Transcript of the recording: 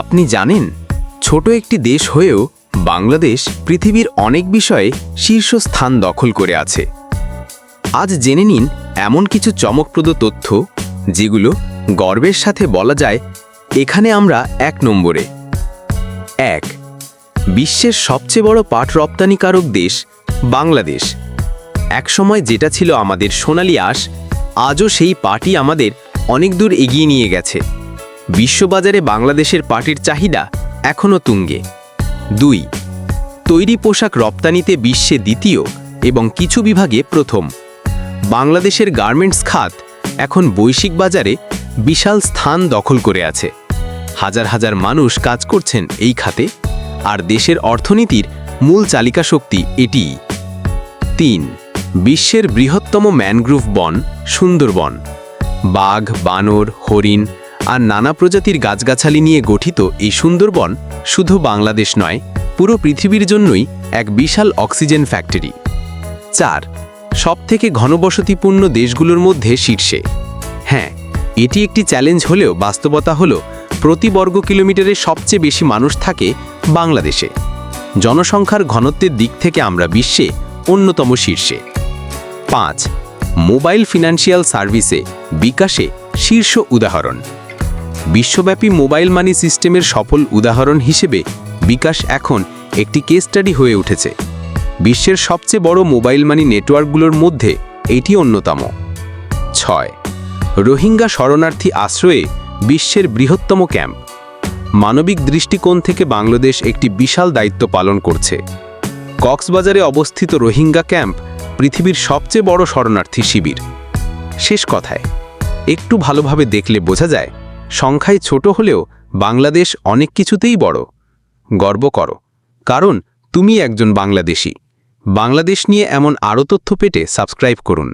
আপনি জানেন, ছোট একটি দেশ হয়েও বাংলাদেশ পৃথিবীর অনেক বিষয়ে শীর্ষস্থান দখল করে আছে। আজ জেনে নিন এমন কিছু চমকপ্রদ তথ্য, যেগুলো গর্বের সাথে বলা যায়, এখানে আমরা এক নম্বরে। এক, বিশ্বের সবচেয়ে বড় পাট রপ্তানিকারক দেশ বাংলাদেশ। একসময় যেটা ছিল আমাদের সোনালি আঁশ, আজও সেই পাটই আমাদের অনেক দূর এগিয়ে নিয়ে গেছে। বিশ্ববাজারে বাংলাদেশের পাটির চাহিদা এখনও তুঙ্গে। দুই, তৈরি পোশাক রপ্তানিতে বিশ্বে দ্বিতীয় এবং কিছু বিভাগে প্রথম। বাংলাদেশের গার্মেন্টস খাত এখন বৈশ্বিক বাজারে বিশাল স্থান দখল করে আছে। হাজার হাজার মানুষ কাজ করছেন এই খাতে, আর দেশের অর্থনীতির মূল চালিকা শক্তি এটিই। তিন, বিশ্বের বৃহত্তম ম্যানগ্রোভ বন সুন্দরবন। বাঘ, বানর, হরিণ আর নানা প্রজাতির গাছগাছালি নিয়ে গঠিত এই সুন্দরবন শুধু বাংলাদেশ নয়, পুরো পৃথিবীর জন্যই এক বিশাল অক্সিজেন ফ্যাক্টরি। চার, সবথেকে ঘনবসতিপূর্ণ দেশগুলোর মধ্যে শীর্ষে। হ্যাঁ এটি একটি চ্যালেঞ্জ হলেও বাস্তবতা হল, প্রতি বর্গ কিলোমিটারে সবচেয়ে বেশি মানুষ থাকে বাংলাদেশে। জনসংখ্যার ঘনত্বের দিক থেকে আমরা বিশ্বে অন্যতম শীর্ষে। পাঁচ, মোবাইল ফিনান্সিয়াল সার্ভিসে বিকাশে শীর্ষ উদাহরণ। বিশ্বব্যাপী মোবাইল মানি সিস্টেমের সফল উদাহরণ হিসেবে বিকাশ এখন একটি কেস স্টাডি হয়ে উঠেছে। বিশ্বের সবচেয়ে বড় মোবাইল মানি নেটওয়ার্কগুলোর মধ্যে এটি অন্যতম। ছয়, রোহিঙ্গা শরণার্থী আশ্রয়ে বিশ্বের বৃহত্তম ক্যাম্প। মানবিক দৃষ্টিকোণ থেকে বাংলাদেশ একটি বিশাল দায়িত্ব পালন করছে। কক্সবাজারে অবস্থিত রোহিঙ্গা ক্যাম্প পৃথিবীর সবচেয়ে বড় শরণার্থী শিবির। শেষ কথায়, একটু ভালোভাবে দেখলে বোঝা যায় সংখ্যায় ছোট হলেও বাংলাদেশ অনেক কিছুতেই বড়। গর্ব করো। কারণ, তুমি একজন বাংলাদেশি। বাংলাদেশ নিয়ে এমন আরও তথ্য পেটে সাবস্ক্রাইব করুন।